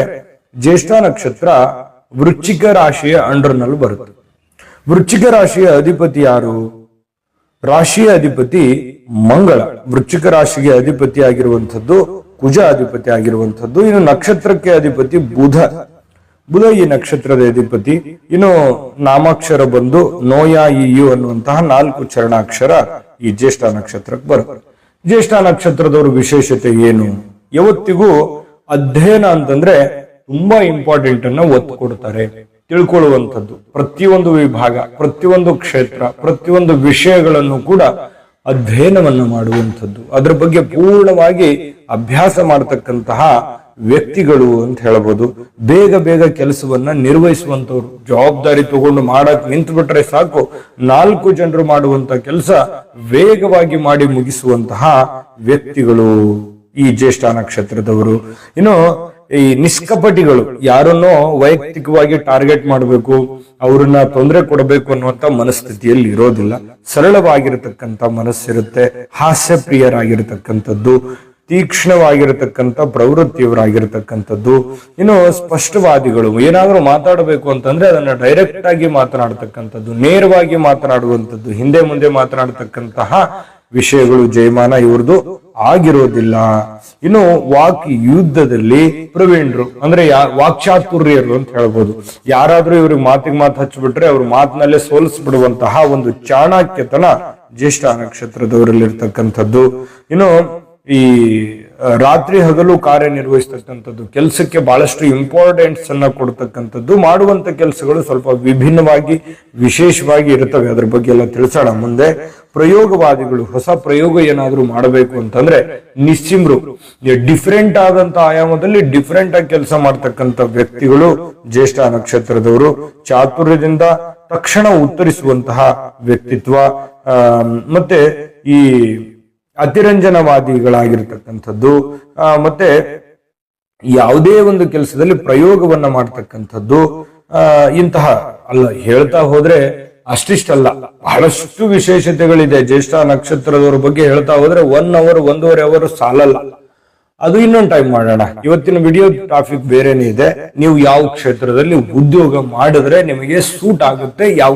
ಅಂತಂದ್ರೆ ಜ್ಯೇಷ್ಠ ನಕ್ಷತ್ರ ವೃಶ್ಚಿಕ ರಾಶಿಯ ಅಂಡರ್ನಲ್ಲಿ ಬರುತ್ತೆ. ವೃಶ್ಚಿಕ ರಾಶಿಯ ಅಧಿಪತಿ ಯಾರು? ರಾಶಿಯ ಅಧಿಪತಿ ಮಂಗಳ. ವೃಶ್ಚಿಕ ರಾಶಿಗೆ ಅಧಿಪತಿ ಆಗಿರುವಂಥದ್ದು ಕುಜ ಅಧಿಪತಿ ಆಗಿರುವಂಥದ್ದು. ಇನ್ನು ನಕ್ಷತ್ರಕ್ಕೆ ಅಧಿಪತಿ ಬುಧ. ಬುಧ ಈ ನಕ್ಷತ್ರದ ಅಧಿಪತಿ. ಇನ್ನು ನಾಮಾಕ್ಷರ ಬಂದು ನೋಯ ಇಯು ಅನ್ನುವಂತಹ ನಾಲ್ಕು ಚರಣಾಕ್ಷರ ಈ ಜ್ಯೇಷ್ಠ ನಕ್ಷತ್ರಕ್ಕೆ ಬರುತ್ತೆ. ಜ್ಯೇಷ್ಠ ನಕ್ಷತ್ರದವರ ವಿಶೇಷತೆ ಏನು? ಯಾವತ್ತಿಗೂ ಅಧ್ಯಯನ ಅಂತಂದ್ರೆ ತುಂಬಾ ಇಂಪಾರ್ಟೆಂಟ್ ಅನ್ನ ಒತ್ತು ಕೊಡ್ತಾರೆ. ತಿಳ್ಕೊಳ್ಳುವಂಥದ್ದು. ಪ್ರತಿಯೊಂದು ವಿಭಾಗ, ಪ್ರತಿಯೊಂದು ಕ್ಷೇತ್ರ, ಪ್ರತಿಯೊಂದು ವಿಷಯಗಳನ್ನು ಕೂಡ ಅಧ್ಯಯನವನ್ನು ಮಾಡುವಂಥದ್ದು. ಅದ್ರ ಬಗ್ಗೆ ಪೂರ್ಣವಾಗಿ ಅಭ್ಯಾಸ ಮಾಡತಕ್ಕಂತಹ ವ್ಯಕ್ತಿಗಳು ಅಂತ ಹೇಳ್ಬೋದು. ಬೇಗ ಬೇಗ ಕೆಲಸವನ್ನ ನಿರ್ವಹಿಸುವಂತವ್ರು ಜವಾಬ್ದಾರಿ ತಗೊಂಡು ಮಾಡಕ್ ನಿಂತು ಬಿಟ್ರೆ ಸಾಕು. ನಾಲ್ಕು ಜನರು ಮಾಡುವಂತ ಕೆಲಸ ವೇಗವಾಗಿ ಮಾಡಿ ಮುಗಿಸುವಂತಹ ವ್ಯಕ್ತಿಗಳು. ಈ ಜ್ಯೇಷ್ಠ ನಕ್ಷತ್ರದವರು ಇನ್ನು ಈ ನಿಷ್ಕಪಟಿಗಳು ಯಾರನ್ನೋ ವೈಯಕ್ತಿಕವಾಗಿ ಟಾರ್ಗೆಟ್ ಮಾಡಬೇಕು, ಅವ್ರನ್ನ ತೊಂದರೆ ಕೊಡಬೇಕು ಅನ್ನುವಂತ ಮನಸ್ಥಿತಿಯಲ್ಲಿ ಇರೋದಿಲ್ಲ. ಸರಳವಾಗಿರತಕ್ಕಂತ ಮನಸ್ಸಿರುತ್ತೆ ಹಾಸ್ಯ ಪ್ರಿಯರಾಗಿರ್ತಕ್ಕಂಥದ್ದು ತೀಕ್ಷ್ಣವಾಗಿರತಕ್ಕಂಥ ಪ್ರವೃತ್ತಿಯವರಾಗಿರ್ತಕ್ಕಂಥದ್ದು. ಇನ್ನು ಸ್ಪಷ್ಟವಾದಿಗಳು, ಏನಾದರೂ ಮಾತಾಡಬೇಕು ಅಂತಂದ್ರೆ ಅದನ್ನ ಡೈರೆಕ್ಟ್ ಆಗಿ ಮಾತನಾಡ್ತಕ್ಕಂಥದ್ದು, ನೇರವಾಗಿ ಮಾತನಾಡುವಂಥದ್ದು, ಹಿಂದೆ ಮುಂದೆ ಮಾತನಾಡತಕ್ಕಂತಹ ವಿಷಯಗಳು ಜಯಮಾನ ಇವ್ರದ್ದು. ಆಗಿರೋದಿಲ್ಲ. ಇನ್ನು ವಾಕ್ ಯುದ್ಧದಲ್ಲಿ ಪ್ರವೀಣರು, ಅಂದ್ರೆ ವಾಕ್ಚಾತುರ್ಯರು ಅಂತ ಹೇಳ್ಬೋದು. ಯಾರಾದ್ರೂ ಇವ್ರಿಗೆ ಮಾತಿಗೆ ಮಾತು ಹಚ್ಚಿಬಿಟ್ರೆ ಅವ್ರ ಮಾತಿನಲ್ಲೇ ಸೋಲಿಸ್ಬಿಡುವಂತಹ ಒಂದು ಚಾಣಾಕ್ಯತನ ಜ್ಯೇಷ್ಠ ನಕ್ಷತ್ರದವರಲ್ಲಿರ್ತಕ್ಕಂಥದ್ದು. ಇನ್ನು ಈ ರಾತ್ರಿ ಹಗಲು ಕಾರ್ಯನಿರ್ವಹಿಸ್ತಕ್ಕಂಥದ್ದು, ಕೆಲಸಕ್ಕೆ ಬಹಳಷ್ಟು ಇಂಪಾರ್ಟೆನ್ಸ್ ಅನ್ನ ಕೊಡ್ತಕ್ಕಂಥದ್ದು, ಮಾಡುವಂತ ಕೆಲಸಗಳು ಸ್ವಲ್ಪ ವಿಭಿನ್ನವಾಗಿ, ವಿಶೇಷವಾಗಿ ಇರ್ತವೆ. ಅದ್ರ ಬಗ್ಗೆ ಎಲ್ಲ ತಿಳಿಸೋಣ ಮುಂದೆ. ಪ್ರಯೋಗವಾದಿಗಳು, ಹೊಸ ಪ್ರಯೋಗ ಏನಾದ್ರೂ ಮಾಡಬೇಕು ಅಂತಂದ್ರೆ ನಿಸ್ಸಿಮ್ರು ಡಿಫ್ರೆಂಟ್ ಆದಂತ ಆಯಾಮದಲ್ಲಿ ಡಿಫ್ರೆಂಟ್ ಆಗಿ ಕೆಲಸ ಮಾಡ್ತಕ್ಕಂಥ ವ್ಯಕ್ತಿಗಳು, ಜ್ಯೇಷ್ಠ ನಕ್ಷತ್ರದವರು, ಚಾತುರ್ಯದಿಂದ ತಕ್ಷಣ ಉತ್ತರಿಸುವಂತಹ ವ್ಯಕ್ತಿತ್ವ ಮತ್ತೆ ಈ ಅತಿರಂಜನವಾದಿಗಳಾಗಿರ್ತಕ್ಕಂಥದ್ದು ಮತ್ತೆ ಯಾವುದೇ ಒಂದು ಕೆಲಸದಲ್ಲಿ ಪ್ರಯೋಗವನ್ನ ಮಾಡ್ತಕ್ಕಂಥದ್ದು ಇಂತಹ ಅಲ್ಲ, ಹೇಳ್ತಾ ಹೋದ್ರೆ ಅಷ್ಟಿಷ್ಟಲ್ಲ. ಬಹಳಷ್ಟು ವಿಶೇಷತೆಗಳಿದೆ. ಜ್ಯೇಷ್ಠ ನಕ್ಷತ್ರದವ್ರ ಬಗ್ಗೆ ಹೇಳ್ತಾ ಹೋದ್ರೆ ಒನ್ ಅವರ್ ಒಂದೂವರೆ ಅವರ್ ಸಾಲಲ್ಲ. ಅದು ಇನ್ನೊಂದು ಟೈಮ್ ಮಾಡೋಣ. ಇವತ್ತಿನ ವಿಡಿಯೋ ಟಾಪಿಕ್ ಬೇರೆನೇ ಇದೆ. ನೀವು ಯಾವ ಕ್ಷೇತ್ರದಲ್ಲಿ ಉದ್ಯೋಗ ಮಾಡಿದ್ರೆ ನಿಮಗೆ ಸೂಟ್ ಆಗುತ್ತೆ, ಯಾವ